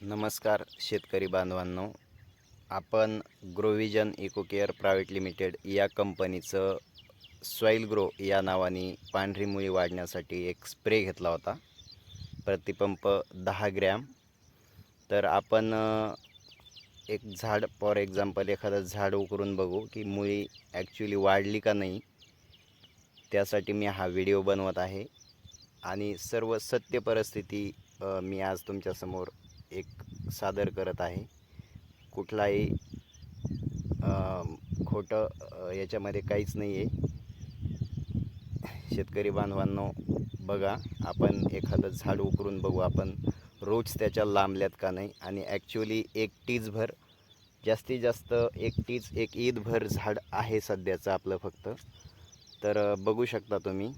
नमस्कार शेतकरी बांधवांनो. आपण Grovision eco care private limited या कंपनीचं सॉईल ग्रो या नावाने पांढरी मुळी वाढण्यासाठी एक स्प्रे घेतला होता. प्रतिपंप दहा ग्रॅम. तर आपण एक झाड फॉर एक्झाम्पल एखादं झाड उकरून बघू की मुळी ॲक्च्युली वाढली का नाही त्यासाठी मी हा व्हिडिओ बनवत आहे. आणि सर्व सत्य परिस्थिती मी आज तुमच्यासमोर एक सादर करत आहे. कुठलाही खोटं याच्यामध्ये काहीच नाही आहे शेतकरी बांधवांनो बघा आपण एखादं झाड उकरून बघू आपण रोज त्याच्या लांबल्यात का नाही? आणि ॲक्च्युली एक टीजभर जास्तीत जास्त एक टीज एक ईदभर झाड आहे सध्याचं आपलं फक्त. तर बघू शकता तुम्ही.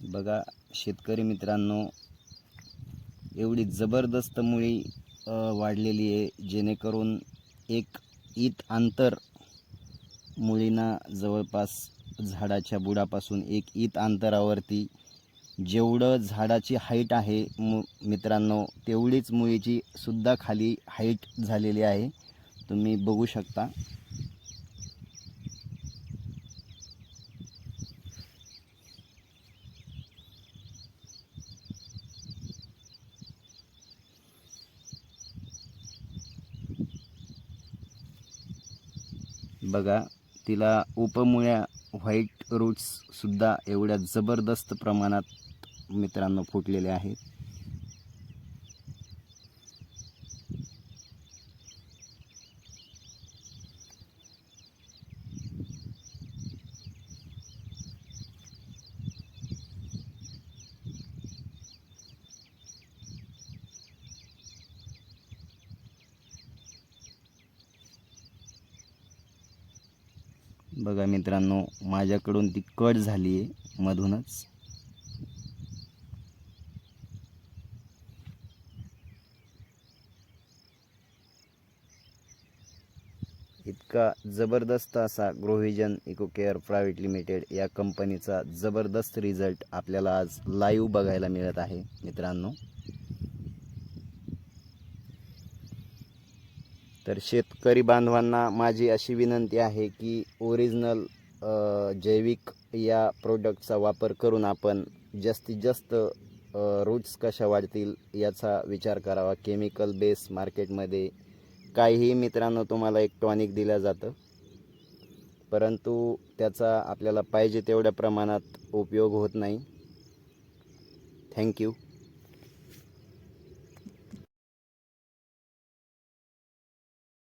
बघा शेतकरी मित्रांनो एवढी जबरदस्त मुळी वाढलेली आहे जेणेकरून एक ईत अंतर मुळींना जवळपास झाडाच्या बुडापासून एक ईत अंतरावरती जेवढं झाडाची हाईट आहे मु मित्रांनो तेवढीच मुळीची सुद्धा खाली हाईट झालेली आहे. तुम्ही बघू शकता. बघा तिला उपमुळ्या व्हाईट रूट्ससुद्धा एवढ्या जबरदस्त प्रमाणात मित्रांनो फुटलेल्या आहेत. बघा मित्रांनो माझ्याकडून ती कट झाली आहे मधूनच. इतका जबरदस्त असा Grovision eco care private limited या कंपनीचा जबरदस्त रिझल्ट आपल्याला आज लाईव्ह बघायला मिळत आहे मित्रांनो. तर शेतकरी बांधवांना माझी अशी विनंती आहे की ओरिजिनल जैविक या प्रोडक्टचा वापर करून आपण जास्तीत जास्त रूट्स कशा वाढतील याचा विचार करावा. केमिकल बेस मार्केटमध्ये काहीही मित्रांनो तुम्हाला एक टॉनिक दिलं जातं. परंतु त्याचा आपल्याला पाहिजे तेवढ्या प्रमाणात उपयोग होत नाही. थँक्यू